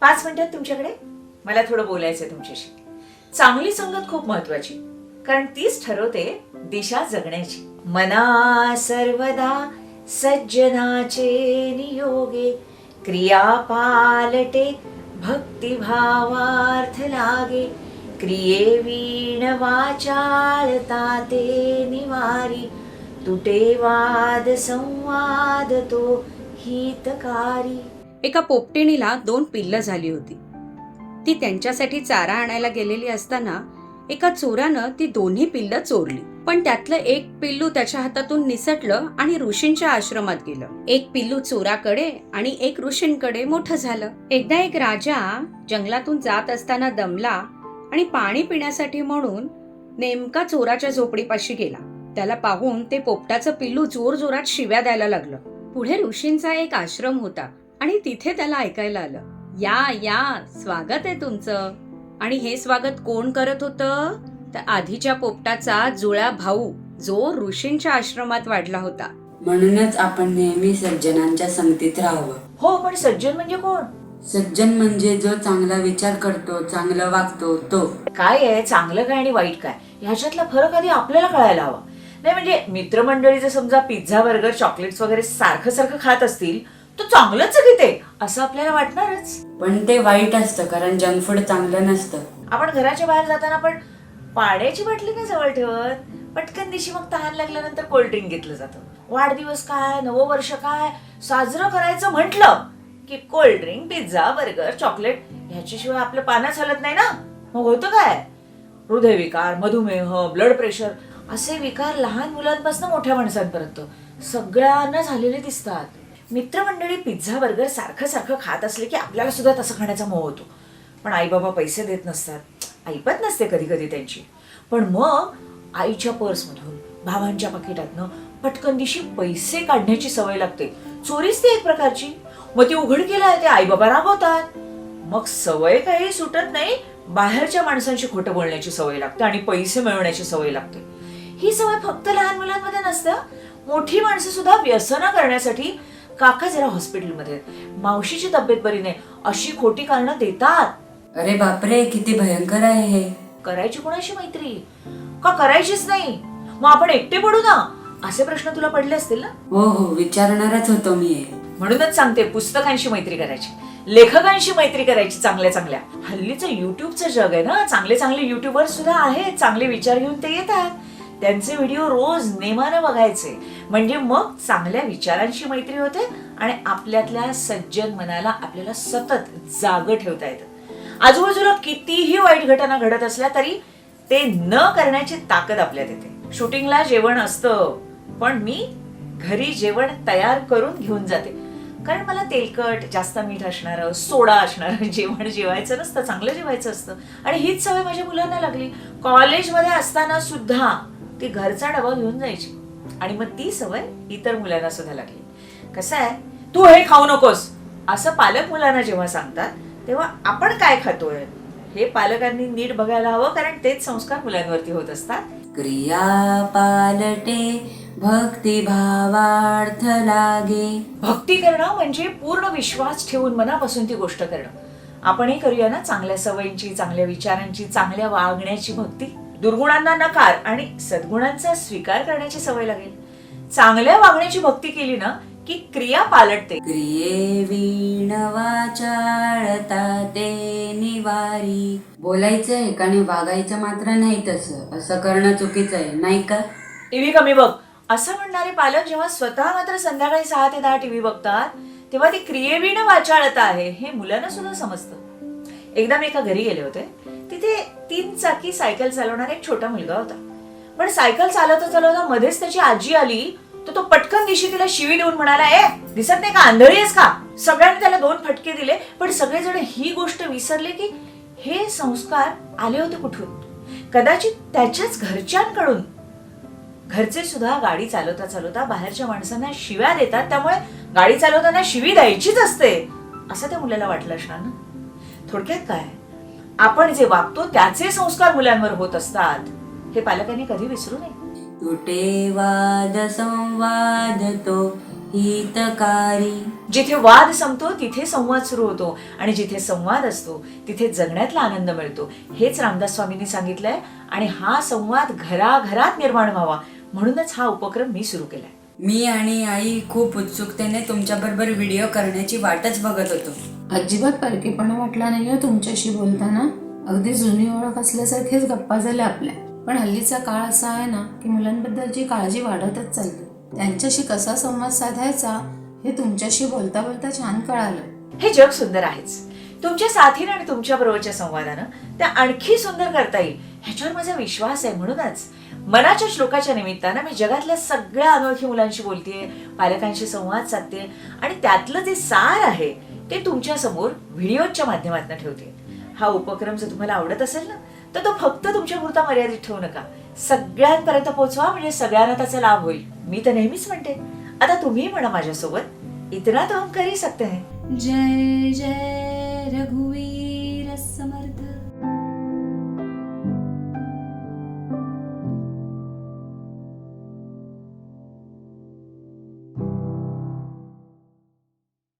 पाच मिनिटात तुमच्याकडे. मला थोडं बोलायचंय तुमच्याशी. चांगली संगत खूप महत्वाची. कारण तीच ठरवते दिशा जगण्याची. मना सर्वदा सज्जनाचे नियोगे क्रिया पालटे भक्तिभावार्थ लागे क्रिये वीण वाचाळता ते निवारी तुटे वाद संवाद तो हितकारी. एका पोपटिणीला दोन पिल्लं झाली होती. ती त्यांच्यासाठी चारा आणायला गेलेली असताना एका चोरानं ती दोन्ही पिल्लं चोरली. पण त्यातलं एक पिल्लू त्याच्या हातातून निसटलं आणि ऋषींच्या आश्रमात गेलं. एक पिल्लू चोराकडे आणि एक ऋषींकडे मोठं झालं. एकदा एक राजा जंगलातून जात असताना दमला आणि पाणी पिण्यासाठी म्हणून नेमका चोराच्या झोपडीपाशी गेला. त्याला पाहून ते पोपटाचं पिल्लू जोर जोरात शिव्या द्यायला लागलं. पुढे ऋषींचा एक आश्रम होता. आणि तिथे त्याला ऐकायला आलं या या स्वागत आहे तुमचं. आणि हे स्वागत कोण करत होतं? तर आधीच्या पोपटाचा जुळा भाऊ जो ऋषींच्या आश्रमात वाढला होता. म्हणूनच आपण नेहमी सज्जनांच्या संगतीत राहावं. हो पण सज्जन म्हणजे कोण? सज्जन म्हणजे जो चांगला विचार करतो चांगलं वागतो तो. काय आहे? चांगलं काय आणि वाईट काय? ह्याच्यातला फरक आधी आपल्याला कळायला हवा. नाही म्हणजे मित्रमंडळी जर समजा पिझ्झा बर्गर चॉकलेट्स वगैरे सारखं सारखं खात असतील तर चांगलंच आहे की ते? असं आपल्याला वाटणारच. पण ते वाईट असतं कारण जंक फूड चांगलं नसतं. आपण घराच्या बाहेर जाताना पण पाण्याची बाटली नाही जवळ ठेवत. पटकन दिवशी मग तहान लागल्यानंतर कोल्ड्रिंक घेतलं जातं. वाढदिवस काय नववर्ष काय साजरं करायचं म्हटलं की cold drink pizza burger chocolate ह्याच्याशिवाय आपलं पानच हलत नाही ना? मग होतं काय? हृदयविकार मधुमेह ब्लड प्रेशर असे विकार लहान मुलांपासून मोठ्या माणसांपर्यंत. सगळ्यांना झालेले दिसतात. मित्रमंडळी पिझ्झा बर्गर सारखं सारखं खात असले की आपल्याला सुद्धा तसं खाण्याचा मोह होतो. पण आई बाबा पैसे देत नसतात. ऐपत नसते कधी कधी त्यांची. पण मग आईच्या पर्समधून भावांच्या पाकिटातनं पटकन दिशी पैसे काढण्याची सवय लागते. चोरीच ती एक प्रकारची. मग ती उघड केला ते आई बाबा रागवतात. मग सवय काही सुटत नाही बाहेरच्या माणसांशी खोटं बोलण्याची सवय लागते आणि पैसे मिळवण्याची सवय लागते. ही सवय फक्त लहान मुलांमध्ये नसतं. मोठी माणसं सुद्धा व्यसना करण्यासाठी काका जरा हॉस्पिटलमध्ये. मावशीची तब्येत बरी नाही. अशी खोटी कारणं देतात. अरे बापरे किती भयंकर आहे हे. करायची कोणाशी मैत्री? का करायचीच नाही? मग आपण एकटे पडू ना? असे प्रश्न तुला पडले असतील ना? हो हो विचारणारच होतो मी म्हणूनच सांगते पुस्तकांशी मैत्री करायची. लेखकांशी मैत्री करायची चांगल्या चांगल्या. हल्लीचं युट्यूबचं जग आहे ना? चांगले चांगले युट्यूबर सुद्धा आहेत. चांगले विचार घेऊन ते येतात. त्यांचे व्हिडिओ रोज नेमानं बघायचे. म्हणजे मग चांगल्या विचारांशी मैत्री होते आणि आपल्यातल्या सज्जन मनाला आपल्याला सतत जाग ठेवता येतं. आजूबाजूला कितीही वाईट घटना घडत असल्या तरी ते न करण्याची ताकद आपल्यात येते. शूटिंगला जेवण असतं पण मी घरी जेवण तयार करून घेऊन जाते. कारण मला तेलकट जास्त मीठ असणारं सोडा असणारं जेवण जेवायचं नसतं चांगलं जेवायचं असतं. आणि हीच सवय माझ्या मुलांना लागली. कॉलेजमध्ये असताना सुद्धा ती घरचा डबा घेऊन जायची. आणि मग ती सवय इतर मुलांना सुद्धा लागली. कसं आहे? तू हे खाऊ नकोस. असं पालक मुलांना जेव्हा सांगतात तेव्हा आपण काय खातोय? हे पालकांनी नीट बघायला हवं कारण तेच संस्कार मुलांवरती होत असतात. क्रिया पालटे भक्ती भावार्थ लागे. भक्ती करणं म्हणजे पूर्ण विश्वास ठेवून मनापासून ती गोष्ट करणं. आपणही करूया ना चांगल्या सवयींची चांगल्या विचारांची चांगल्या वागण्याची भक्ती? दुर्गुणांना नकार आणि सद्गुणांचा स्वीकार करण्याची सवय लागेल. चांगल्या वागण्याची भक्ती केली ना की क्रिया पालटते. क्रिये वीण वाचाळता ते निवारी. बोलायचं आहे का नाही वागायचं मात्र नाही तसं. असं करणं चुकीचं आहे नाही का? टीव्ही कमी बघ. असं म्हणणारे पालक जेव्हा स्वतः मात्र संध्याकाळी सहा ते दहा टीव्ही बघतात तेव्हा ती क्रियेविण वाचाळत आहे हे मुलांना सुद्धा समजतं. एकदा मी एका घरी गेले होते. तिथे तीन चाकी सायकल चालवणारा एक छोटा मुलगा होता. पण सायकल चालवता चालवता मध्येच त्याची आजी आली तर तो पटकन दिशी तिला शिवी देऊन म्हणाला ए दिसत नाही का? आंधळी आहेस का? सगळ्यांनी त्याला दोन फटके दिले पण सगळेजण ही गोष्ट विसरले की हे संस्कार आले होते कुठून? कदाचित त्याच्याच घरच्यांकडून. घरचे सुद्धा गाडी चालवता चालवता बाहेरच्या माणसांना शिव्या देतात त्यामुळे गाडी चालवताना शिवी द्यायचीच असते असं त्या मुलाला वाटलं असणार ना? थोडक्यात काय? आपण जे वागतो त्याचे संस्कार मुलांवर होत असतात. हे पालकांनी कधी विसरू नये. तुटे वाद संवाद तो हितकारी. जिथे वाद संपतो तिथे संवाद सुरू होतो. आणि जिथे संवाद असतो तिथे जगण्यातला आनंद मिळतो. हेच रामदास स्वामींनी सांगितलंय. आणि हा संवाद घराघरात निर्माण व्हावा. म्हणूनच हा उपक्रम मी सुरू केलाय. मी आणि आई खूप उत्सुकतेने तुमच्याबरोबर व्हिडिओ करण्याची वाटच बघत होतो. अजिबात परकेपणा वाटला नाही तुमच्याशी बोलताना. अगदी जुनी ओळख असल्यासारखेच गप्पा झाल्या आपल्या. पण हल्लीचा काळ असा आहे ना की मुलांबद्दलची काळजी वाढतच चालली त्यांच्याशी कसा संवाद साधायचा हे तुमच्याशी बोलता बोलता छान कळालं. हे जग सुंदर आहेच. तुमच्या साथीनं आणि तुमच्या बरोबरच्या संवादानं त्या आणखी सुंदर करता येईल ह्याच्यावर माझा विश्वास आहे म्हणूनच. मनाच्या श्लोकाच्या निमित्तानं मी जगातल्या सगळ्या अनोळखी मुलांशी बोलतेय पालकांशी संवाद साधते आणि त्यातलं जे सार आहे ते तुमच्यासमोर व्हिडिओच्या माध्यमातून ठेवते. हा उपक्रम जर तुम्हाला आवडत असेल ना तर तो फक्त तुमच्या पुरता मर्यादित ठेवू नका. सगळ्यांपर्यंत पोहोचवा म्हणजे सगळ्यांना त्याचा लाभ होईल. मी तर नेहमीच म्हणते आता तुम्ही म्हणा माझ्यासोबत इतना तो हम करी सकते हैं जय जय रघुवीर समर्थ.